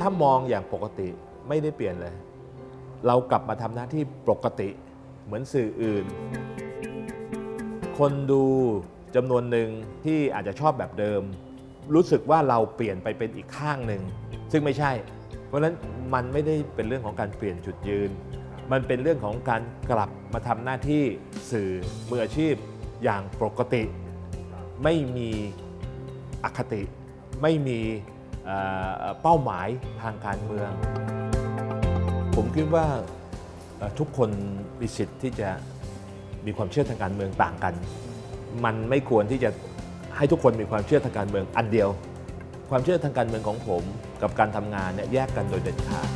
ถ้ามองอย่างปกติไม่ได้เปลี่ยนเลย เรากลับมาทำหน้าที่ปกติเหมือนสื่ออื่น คนดูจำนวนหนึ่งที่อาจจะชอบแบบเดิม รู้สึกว่าเราเปลี่ยนไปเป็นอีกข้างหนึ่ง ซึ่งไม่ใช่ เพราะฉะนั้นมันไม่ได้เป็นเรื่องของการเปลี่ยนจุดยืน มันเป็นเรื่องของการกลับมาทำหน้าที่สื่อมืออาชีพอย่างปกติ ไม่มีอคติ ไม่มี เป้าหมายทางการเมือง ผมคิดว่าทุกคนมีสิทธิ์ที่จะมีความเชื่อทางการเมืองต่างกัน มันไม่ควรที่จะให้ทุกคนมีความเชื่อทางการเมืองอันเดียว ความเชื่อทางการเมืองของผม กับการทำงานเนี่ยแยกกันโดยเด็ดขาด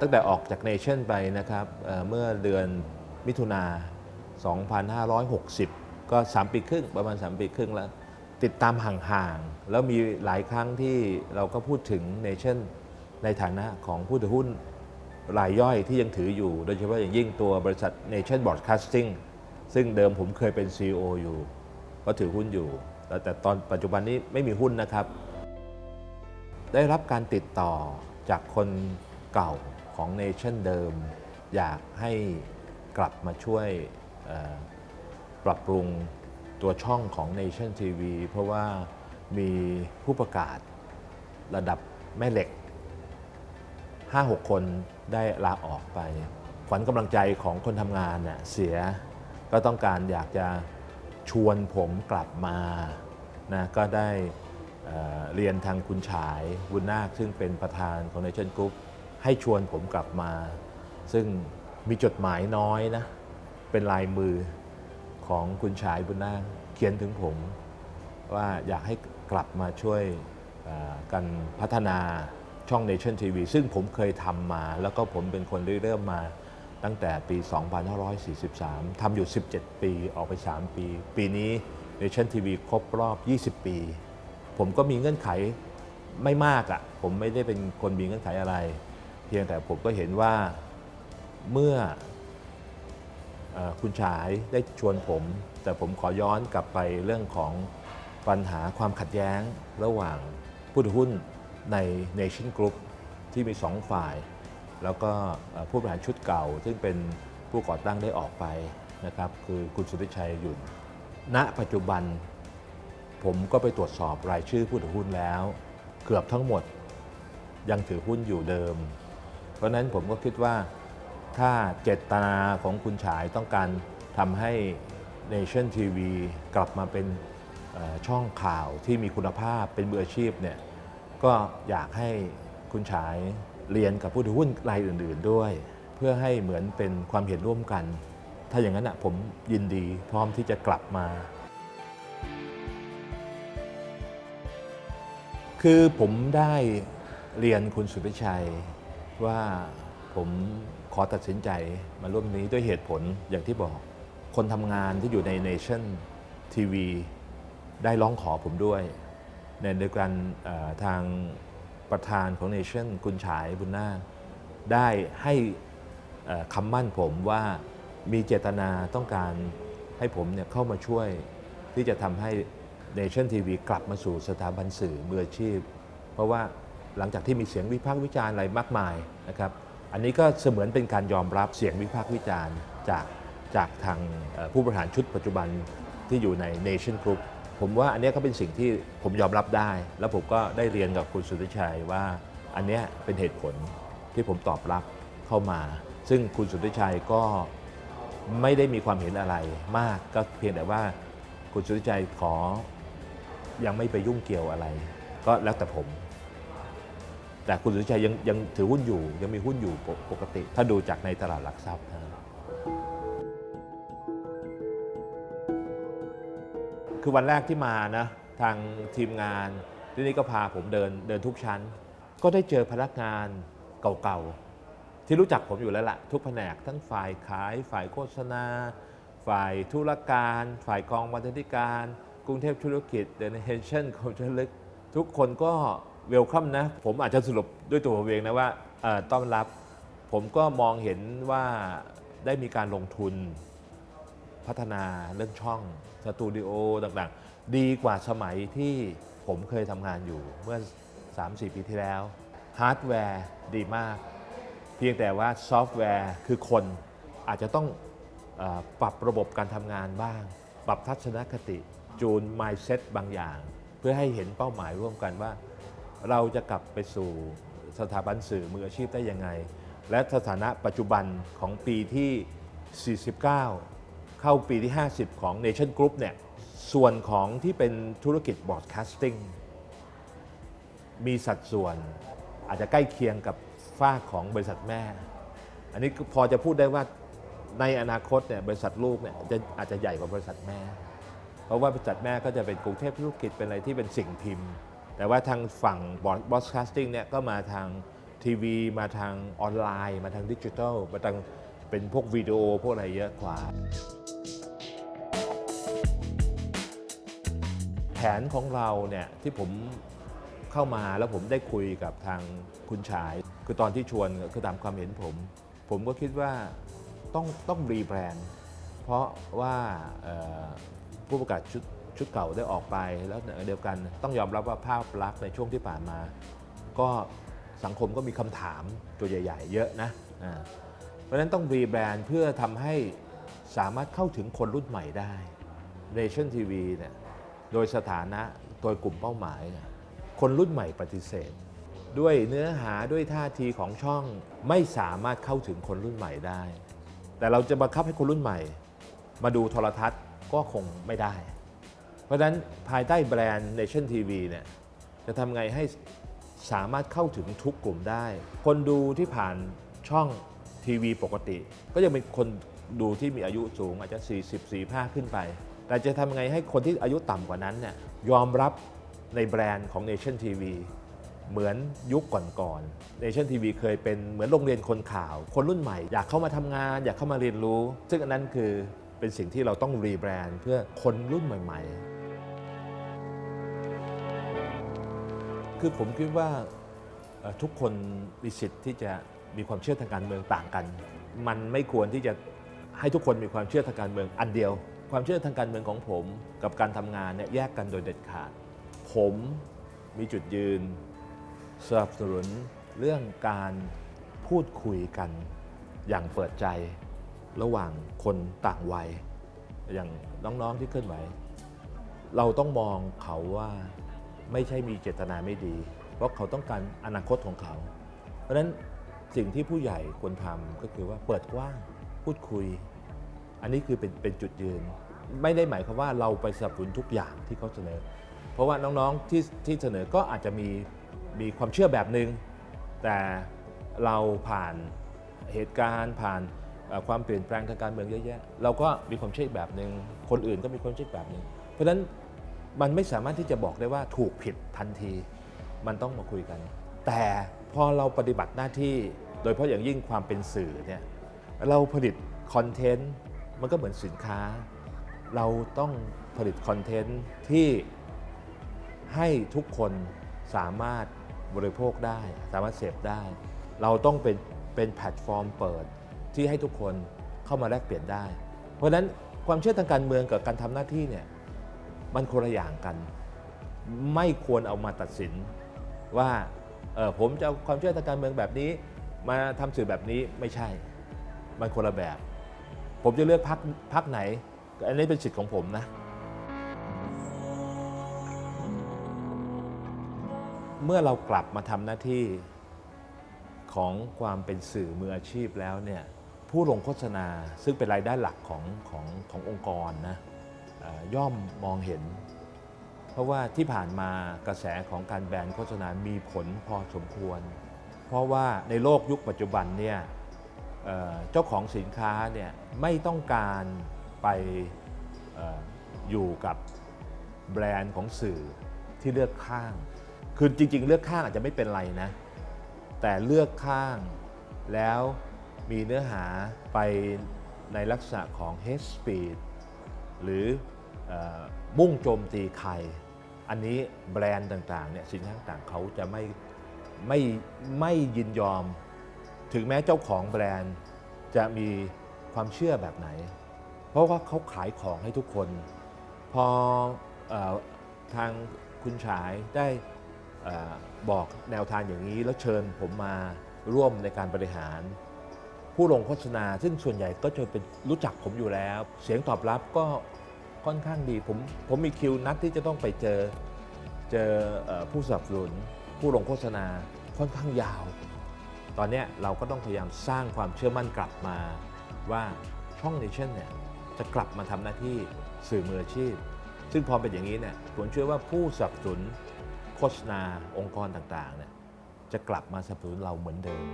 ตั้งแต่ออกจากเนชั่นไปนะครับเเมื่อเดือน มิถุนา 2560 ก็ 3 ปีครึ่งประมาณ 3 ปีครึ่งแล้ว ติดตามห่างๆ แล้วมีหลายครั้งที่เราก็พูดถึงเนชั่นในฐานะของผู้ถือหุ้นรายย่อยที่ยังถืออยู่ โดยเฉพาะอย่างยิ่งตัวบริษัท Nation Broadcasting ซึ่งเดิมผมเคยเป็น CEO อยู่ ก็ถือหุ้นอยู่ แต่แต่ตอนปัจจุบันนี้ไม่มีหุ้นนะครับ ได้รับการติดต่อจากคนเก่าของเนชั่นเดิม อยากให้ กลับมาช่วยปรับปรุงตัวช่องของ Nation TV เพราะว่ามีผู้ประกาศระดับแม่เหล็ก 5-6 คนได้ลาออกไป ขวัญกำลังใจของคนทำงานเน่ยเสียก็ต้องการอยากจะชวนผมกลับมานะก็ได้เเรียนทางคุณฉายบุญนาคซึ่งเป็นประธานของ Nation Group ให้ชวนผมกลับมา ซึ่ง มีจดหมายน้อยนะ เป็นลายมือของคุณฉายบุญนาคเขียนถึงผม ว่าอยากให้กลับมาช่วยกันพัฒนาช่อง Nation TV ซึ่งผมเคยทำมา แล้วก็ผมเป็นคนริเริ่มมาตั้งแต่ปี 2543 ทำอยู่ 17 ปี ออกไป 3 ปี ปีนี้ Nation TV ครบรอบ 20 ปี ผมก็มีเงื่อนไขไม่มากอะ่ะ ผมไม่ได้เป็นคนมีเงื่อนไขอะไร เพียงแต่ผมก็เห็นว่า เมื่ออคุณฉายได้ชวนผม แต่ผมขอย้อนกลับไปเรื่องของปัญหาความขัดแย้งระหว่างผู้ถือหุ้นใน Nation Group ที่มี 2 ฝ่าย แล้วก็ผู้บริหารชุดเก่า ซึ่งเป็นผู้ก่อตั้งได้ออกไปนะครับ คือคุณสุริชัยหยุ่น ณ ปัจจุบัน ผมก็ไปตรวจสอบรายชื่อผู้ถือหุ้นแล้ว เกือบทั้งหมดยังถือหุ้นอยู่เดิม เพราะนั้นผมก็คิดว่า ถ้าเจตนาของคุณฉายต้องการทำให้ Nation TV กลับมาเป็นช่องข่าวที่มีคุณภาพเป็นมืออาชีพเนี่ยก็อยากให้คุณฉายเรียนกับผู้ถือหุ้นรายอื่น ๆ ด้วย เพื่อให้เหมือนเป็นความเห็นร่วมกัน ถ้าอย่างนั้นอะผมยินดีพร้อมที่จะกลับมา คือผมได้เรียนคุณสุริชัยว่าผม ขอตัดสินใจมาร่วมนี้ด้วยเหตุผลอย่างที่บอก คนทำงานที่อยู่ใน Nation TV ได้ร้องขอผมด้วย ในเดียวกันทางประธานของ Nation คุณฉายบุญนาคได้ให้คำมั่นผมว่ามีเจตนาต้องการให้ผมเนี่ยเข้ามาช่วยที่จะทำให้ Nation TV กลับมาสู่สถาบันสื่อมืออาชีพ เพราะว่าหลังจากที่มีเสียงวิพากษ์วิจารณ์อะไรมากมายนะครับ อันนี้ก็เสมือนเป็นการยอมรับเสียงวิพากษ์วิจารณ์จากจากทางผู้บริหารชุดปัจจุบันที่อยู่ใน Nation Group ผมว่าอันนี้ก็เป็นสิ่งที่ผมยอมรับได้ แล้วผมก็ได้เรียนกับคุณสุทธิชัยว่าอันนี้เป็นเหตุผลที่ผมตอบรับเข้ามา ซึ่งคุณสุทธิชัยก็ไม่ได้มีความเห็นอะไรมากก็เพียงแต่ว่าคุณสุทธิชัยขอยังไม่ไปยุ่งเกี่ยวอะไร ก็แล้วแต่ผม แต่คุณสุชัยยังยังถือหุ้นอยู่ ยังมีหุ้นอยู่ปกปกติ ถ้าดูจากในตลาดหลักทรัพย์นะคือวันแรกที่มานะทางทีมงานที่นี่ก็พาผมเดินเดินทุกชั้น ก็ได้เจอพนักงานเก่าๆ ที่รู้จักผมอยู่แล้วละทุกแผนกทั้งฝ่ายขาย ฝ่ายโฆษณา ฝ่ายธุรการ ฝ่ายกองบรรณาธิการ กรุงเทพธุรกิจเดนเฮนชั่นคมเลึก ทุกคนก็ เวลคัมนะ ผมอาจจะสรุปด้วยตัวผมเองนะว่าต้อนรับ ผมก็มองเห็นว่าได้มีการลงทุนพัฒนาเรื่องช่องสตูดิโอต่างๆ ดีกว่าสมัยที่ผมเคยทำงานอยู่เมื่อ 3-4 ปีที่แล้วฮาร์ดแวร์ดีมาก เพียงแต่ว่าซอฟต์แวร์คือคนอาจจะต้องออปรับระบบการทำงานบ้าง ปรับทัศนคติ จูน mindset บางอย่าง เพื่อให้เห็นเป้าหมายร่วมกันว่า เราจะกลับไปสู่สถาบันสื่อมืออาชีพได้ยังไง และสถานะปัจจุบันของปีที่ 49 เข้าปีที่ 50 ของ Nation Group เนี่ยส่วนของที่เป็นธุรกิจ broadcasting มีสัดส่วนอาจจะใกล้เคียงกับฝ้าของบริษัทแม่ อันนี้พอจะพูดได้ว่าในอนาคตเนี่ยบริษัทลูกเนี่ยจะอาจจะใหญ่กว่าบริษัทแม่ เพราะว่าบริษัทแม่ก็จะเป็นกรุงเทพธุรกิจเป็นอะไรที่เป็นสิ่งพิมพ์ แต่ว่าทางฝั่งบอสคาสติ้งเนี่ยก็มาทางทีวี มาทางออนไลน์ มาทางดิจิทัลมาทางเป็นพวกวิดีโอพวกอะไรเยอะกว่า แผนของเราเนี่ยที่ผมเข้ามาแล้วผมได้คุยกับทางคุณชาย คือตอนที่ชวนคือตามความเห็นผม ผมก็คิดว่าต้องต้องรีแบรนด์เพราะว่าผู้ประกาศชุด ชุดเก่าได้ออกไปแล้วในเดียวกัน ต้องยอมรับว่าภาพลักษณ์ในช่วงที่ผ่านมา ก็สังคมก็มีคำถามตัวใหญ่ ๆ เยอะนะเพราะฉะนั้นต้องรีแบรนด์เพื่อทำให้สามารถเข้าถึงคนรุ่นใหม่ได้ Nation TV เนี่ยโดยสถานะโดยกลุ่มเป้าหมาย คนรุ่นใหม่ปฏิเสธ ด้วยเนื้อหาด้วยท่าทีของช่องไม่สามารถเข้าถึงคนรุ่นใหม่ได้ แต่เราจะบังคับให้คนรุ่นใหม่ มาดูโทรทัศน์ก็คงไม่ได้ เพราะฉะนั้นภายใต้แบรนด์ Nation TV เนี่ยจะทำไงให้สามารถเข้าถึงทุกกลุ่มได้ คนดูที่ผ่านช่องทีวีปกติ ก็ยังเป็นคนดูที่มีอายุสูงอาจจะ 40 45 ขึ้นไป แต่จะทำไงให้คนที่อายุต่ำกว่านั้นเนี่ยยอมรับในแบรนด์ของ Nation TV เหมือนยุคก่อนๆ Nation TV เคยเป็นเหมือนโรงเรียนคนข่าว คนรุ่นใหม่อยากเข้ามาทำงาน อยากเข้ามาเรียนรู้ ซึ่งอันนั้นคือเป็นสิ่งที่เราต้องรีแบรนด์เพื่อคนรุ่นใหม่ ๆ คือผมคิดว่าทุกคนมีสิทธิ์ที่จะมีความเชื่อทางการเมืองต่างกัน มันไม่ควรที่จะให้ทุกคนมีความเชื่อทางการเมืองอันเดียว ความเชื่อทางการเมืองของผมกับการทำงานเนี่ยแยกกันโดยเด็ดขาด ผมมีจุดยืนสนับสนุนเรื่องการพูดคุยกันอย่างเปิดใจระหว่างคนต่างวัย อย่างน้องๆที่เคลื่อนไหว เราต้องมองเขาว่า ไม่ใช่มีเจตนาไม่ดี เพราะเขาต้องการอนาคตของเขา เพราะฉะนั้นสิ่งที่ผู้ใหญ่ควรทำก็คือว่าเปิดกว้างพูดคุย อันนี้คือเป็นเป็นจุดยืน ไม่ได้หมายความว่าเราไปสนับสนุนทุกอย่างที่เขาเสนอ เพราะว่าน้องๆที่ที่เสนอก็อาจจะมีมีความเชื่อแบบหนึง่งแต่เราผ่านเหตุการณ์ผ่านความเปลี่ยนแปลงทางการเมืองเยอะแยะ เราก็มีความเชื่อแบบหนึ่งคนอื่นก็มีความเชื่อแบบหนึ่งเพราะฉะนั้น มันไม่สามารถที่จะบอกได้ว่าถูกผิดทันที มันต้องมาคุยกัน แต่พอเราปฏิบัติหน้าที่ โดยเฉพาะอย่างยิ่งความเป็นสื่อเนี่ยเราผลิตคอนเทนต์มันก็เหมือนสินค้า เราต้องผลิตคอนเทนต์ที่ให้ทุกคนสามารถบริโภคได้ สามารถเสพได้ เราต้องเป็นเป็นแพลตฟอร์มเปิดที่ให้ทุกคนเข้ามาแลกเปลี่ยนได้ เพราะฉะนั้นความเชื่อทางการเมืองกับการทำหน้าที่เนี่ย มันคนละอย่างกัน ไม่ควรเอามาตัดสินว่าเออผมจะเอาความเชื่อทางการเมืองแบบนี้ มาทำสื่อแบบนี้ไม่ใช่ มันคนละแบบ ผมจะเลือกพักพักไหน อันนี้เป็นสิทธิ์ของผมนะเมื่อเรากลับมาทำหน้าที่ของความเป็นสื่อมืออาชีพแล้วเนี่ยผู้ลงโฆษณาซึ่งเป็นรายได้หลักของของขององค์กรนะ ย่อมมองเห็น เพราะว่าที่ผ่านมากระแสของการแบนโฆษณา มีผลพอสมควร เพราะว่าในโลกยุคปัจจุบันเนี่ยเจ้าของสินค้าเนี่ยไม่ต้องการไปออยู่กับแบรนด์ของสื่อที่เลือกข้าง คือจริง ๆ เลือกข้างอาจจะไม่เป็นไรนะ แต่เลือกข้างแล้วมีเนื้อหาไปในลักษณะของ hate speech หรือ มุ่งโจมตีใคร อันนี้แบรนด์ต่างๆเนี่ยสินค้าต่างๆเขาจะไม่ไม่ไม่ยินยอม ถึงแม้เจ้าของแบรนด์จะมีความเชื่อแบบไหน เพราะว่าเขาขายของให้ทุกคน พออทางคุณฉายได้อบอกแนวทางอย่างนี้ แล้วเชิญผมมาร่วมในการบริหาร ผู้ลงโฆษณา ซึ่งส่วนใหญ่ก็จะเป็นรู้จักผมอยู่แล้ว เสียงตอบรับก็ ค่อนข้างดี ผมผมมีคิวนัดที่จะต้องไปเจอเจอผู้สนับสนุนผู้ลงโฆษณาค่อนข้างยาว ตอนนี้เราก็ต้องพยายามสร้างความเชื่อมั่นกลับมาว่าช่องเนชั่นเนี่ยจะกลับมาทำหน้าที่สื่อมืออาชีพ ซึ่งพอเป็นอย่างนี้เนี่ยผมเชื่อว่าผู้สนับสนุนโฆษณาองค์กรต่างๆเนี่ยจะกลับมาสนับสนุนเราเหมือนเดิม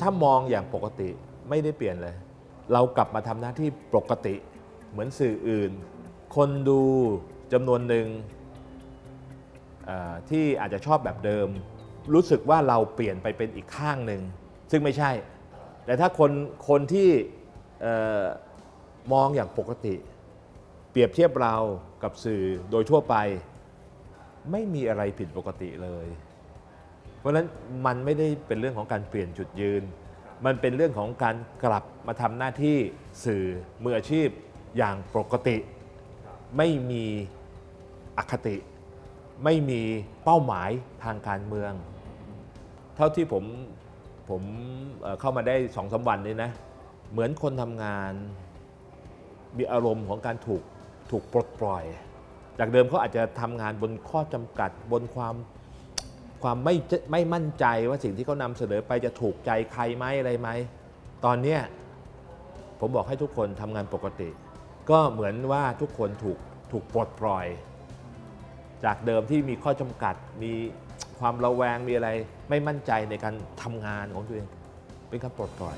ถ้ามองอย่างปกติ ไม่ได้เปลี่ยนเลย เรากลับมาทำหน้าที่ปกติเหมือนสื่ออื่น คนดูจำนวนหนึ่งที่อาจจะชอบแบบเดิม รู้สึกว่าเราเปลี่ยนไปเป็นอีกข้างหนึ่งซึ่งไม่ใช่ แต่ถ้าคนคนที่มองอย่างปกติ เปรียบเทียบเรากับสื่อโดยทั่วไป ไม่มีอะไรผิดปกติเลย เพราะฉะนั้นมันไม่ได้เป็นเรื่องของการเปลี่ยนจุดยืน มันเป็นเรื่องของการกลับมาทำหน้าที่สื่อมืออาชีพอย่างปกติ ไม่มีอคติ ไม่มีเป้าหมายทางการเมือง เท่าที่ผมผมเอ่อเข้ามาได้สองสาวันนี้นะเหมือนคนทำงานมีอารมณ์ของการถูกถูกปลดปล่อย จากเดิมเขาอาจจะทำงานบนข้อจำกัดบนความ ความไม่ไม่มั่นใจว่าสิ่งที่เขานำเสนอไปจะถูกใจใครไหมอะไรไหม ตอนเนี้ยผมบอกให้ทุกคนทำงานปกติ ก็เหมือนว่าทุกคนถูกถูกปลดปล่อย จากเดิมที่มีข้อจำกัด มีความระแวงมีอะไร ไม่มั่นใจในการทำงานของตัวเอง เป็นการปลดปล่อย